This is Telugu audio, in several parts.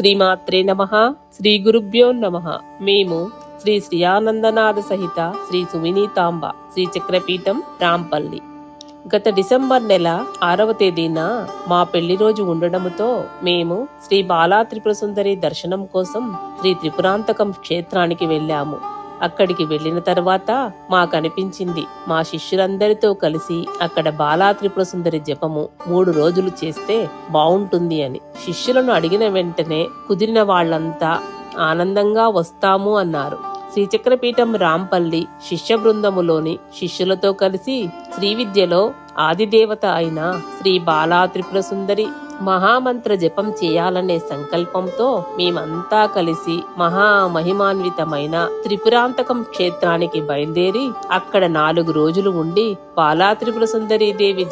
శ్రీమాత్రే నమ. శ్రీ గురుభ్యో నమ. మేము శ్రీ శ్రీయానందనాథ సహిత శ్రీ సువినీతాంబ శ్రీ చక్రపీఠం రాంపల్లి. గత డిసెంబర్ నెల ఆరవ తేదీన మా పెళ్ళి రోజు ఉండడముతో మేము శ్రీ బాలా త్రిపుర సుందరి దర్శనం కోసం శ్రీ త్రిపురాంతకం క్షేత్రానికి వెళ్ళాము. అక్కడికి వెళ్ళిన తర్వాత మాకనిపించింది. మా శిష్యులందరితో కలిసి అక్కడ బాలా త్రిపుర సుందరి జపము మూడు రోజులు చేస్తే బాగుంటుంది అని. శిష్యులను అడిగిన వెంటనే కుదిరిన వాళ్ళంతా ఆనందంగా వస్తాము అన్నారు. శ్రీచక్రపీఠం రాంపల్లి శిష్య బృందములోని శిష్యులతో కలిసి శ్రీ విద్యలో ఆదిదేవత అయిన శ్రీ బాలా త్రిపుర సుందరి మహామంత్ర జపం చేయాలనే సంకల్పంతో మేమంతా కలిసి మహా మహిమాన్వితమైన త్రిపురాంతకం క్షేత్రానికి బయలుదేరి అక్కడ నాలుగు రోజులు ఉండి బాలా త్రిపుర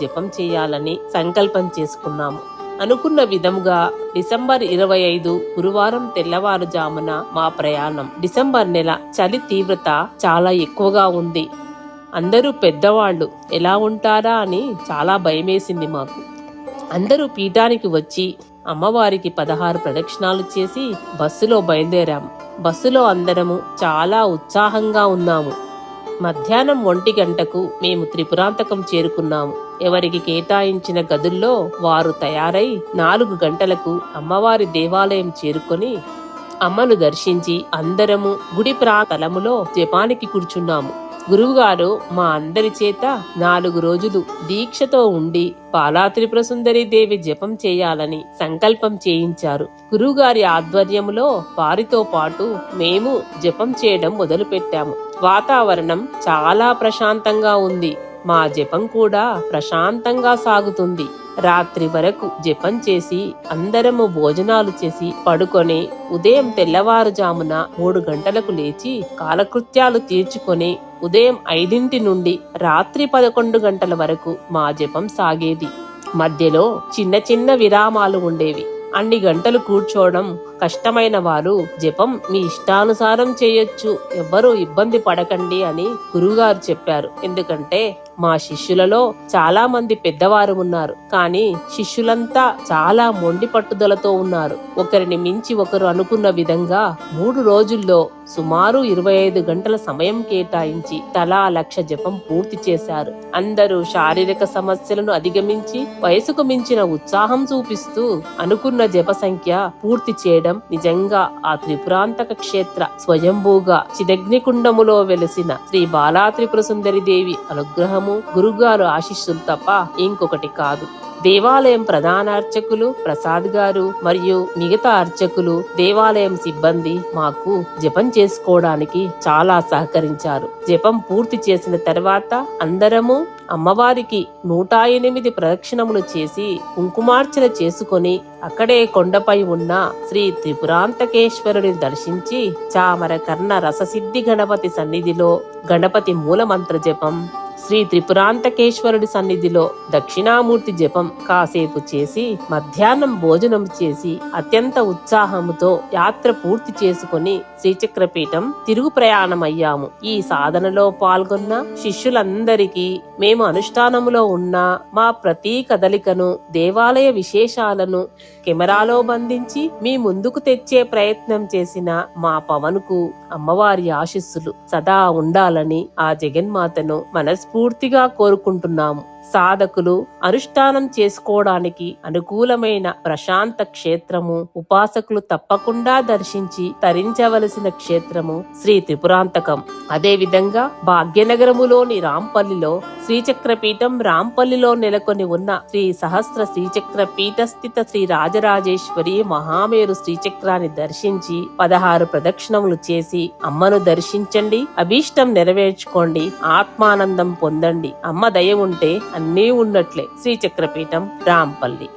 జపం చేయాలని సంకల్పం చేసుకున్నాము. అనుకున్న విధముగా డిసెంబర్ ఇరవై ఐదు గురువారం తెల్లవారుజామున మా ప్రయాణం. డిసెంబర్ నెల చలి తీవ్రత చాలా ఎక్కువగా ఉంది. అందరూ పెద్దవాళ్ళు ఎలా ఉంటారా? అని చాలా భయమేసింది మాకు. అందరూ పీఠానికి వచ్చి అమ్మవారికి పదహారు ప్రదక్షిణాలు చేసి బస్సులో బయలుదేరాం. బస్సులో అందరము చాలా ఉత్సాహంగా ఉన్నాము. మధ్యాహ్నం ఒంటి గంటకు మేము త్రిపురాంతకం చేరుకున్నాము. ఎవరికి కేటాయించిన గదుల్లో వారు తయారై నాలుగు గంటలకు అమ్మవారి దేవాలయం చేరుకొని అమ్మను దర్శించి అందరము గుడి ప్రాతలములో జపానికి కూర్చున్నాము. గురువుగారు మా అందరి చేత నాలుగు రోజులు దీక్షతో ఉండి బాలా త్రిపుర దేవి జపం చేయాలని సంకల్పం చేయించారు. గురువుగారి ఆధ్వర్యములో వారితో పాటు మేము జపం చేయడం మొదలుపెట్టాము. వాతావరణం చాలా ప్రశాంతంగా ఉంది. మా జపం కూడా ప్రశాంతంగా సాగుతుంది. రాత్రి వరకు జపం చేసి అందరము భోజనాలు చేసి పడుకొని ఉదయం తెల్లవారుజామున మూడు గంటలకు లేచి కాలకృత్యాలు తీర్చుకొని ఉదయం ఐదింటి నుండి రాత్రి పదకొండు గంటల వరకు మా జపం సాగేది. మధ్యలో చిన్న చిన్న విరామాలు ఉండేవి. అన్ని గంటలు కూర్చోవడం కష్టమైన వారు జపం మీ ఇష్టానుసారం చేయొచ్చు. ఎవ్వరూ ఇబ్బంది పడకండి అని గురువుగారు చెప్పారు. ఎందుకంటే మా శిష్యులలో చాలా మంది పెద్దవారు ఉన్నారు. కానీ శిష్యులంతా చాలా మొండి పట్టుదలతో ఉన్నారు. ఒకరిని మించి ఒకరు అనుకున్న విధంగా మూడు రోజుల్లో సుమారు ఇరవై ఐదు గంటల సమయం కేటాయించి తలా లక్ష జపం పూర్తి చేశారు. అందరూ శారీరక సమస్యలను అధిగమించి వయసుకు మించిన ఉత్సాహం చూపిస్తూ అనుకున్న జప సంఖ్య పూర్తి చేయడం నిజంగా ఆ త్రిపురాంతక క్షేత్ర స్వయంభూగా చిదగ్నికుండములో వెలిసిన శ్రీ బాలా త్రిపుర సుందరి దేవి అనుగ్రహము గురుగారు ఆశీస్సులు తప్ప ఇంకొకటి కాదు. దేవాలయం ప్రధాన అర్చకులు ప్రసాద్ గారు మరియు మిగతా అర్చకులు దేవాలయం సిబ్బంది మాకు జపం చేసుకోవడానికి చాలా సహకరించారు. జపం పూర్తి చేసిన తర్వాత అందరము అమ్మవారికి నూట ఎనిమిది ప్రదక్షిణములు చేసి కుంకుమార్చన చేసుకొని అక్కడే కొండపై ఉన్న శ్రీ త్రిపురాంతకేశ్వరుని దర్శించి చామర కర్ణ రససిద్ధి గణపతి సన్నిధిలో గణపతి మూలమంత్ర జపం శ్రీ త్రిపురాంతకేశ్వరుడి సన్నిధిలో దక్షిణామూర్తి జపం కాసేపు చేసి మధ్యాహ్నం భోజనం చేసి అత్యంత ఉత్సాహముతో యాత్ర పూర్తి చేసుకుని శ్రీచక్రపీఠం తిరుగు ప్రయాణం అయ్యాము ఈ సాధనలో పాల్గొన్న శిష్యులందరికీ మేము అనుష్ఠానములో ఉన్న మా ప్రతి కదలికను దేవాలయ విశేషాలను కెమెరాలో బంధించి మీ ముందుకు తెచ్చే ప్రయత్నం చేసిన మా పవన్కు అమ్మవారి ఆశీస్సులు సదా ఉండాలని ఆ జగన్మాతను మనస్ మనస్ఫూర్తిగా కోరుకుంటున్నాము. సాధకులు అనుష్ఠానం చేసుకోవడానికి అనుకూలమైన ప్రశాంత క్షేత్రము ఉపాసకులు తప్పకుండా దర్శించి తరించవలసిన క్షేత్రము శ్రీ త్రిపురాంతకం. అదేవిధంగా భాగ్యనగరములోని రాంపల్లిలో శ్రీచక్రపీఠం రాంపల్లిలో నెలకొని ఉన్న శ్రీ సహస్ర శ్రీచక్ర పీఠస్థిత శ్రీ రాజరాజేశ్వరి మహామేరు శ్రీచక్రాన్ని దర్శించి పదహారు ప్రదక్షిణములు చేసి అమ్మను దర్శించండి అభీష్టం నెరవేర్చుకోండి ఆత్మానందం పొందండి. అమ్మ దయ ఉంటే అన్నీ ఉన్నట్లే. శ్రీచక్రపీఠం రాంపల్లి.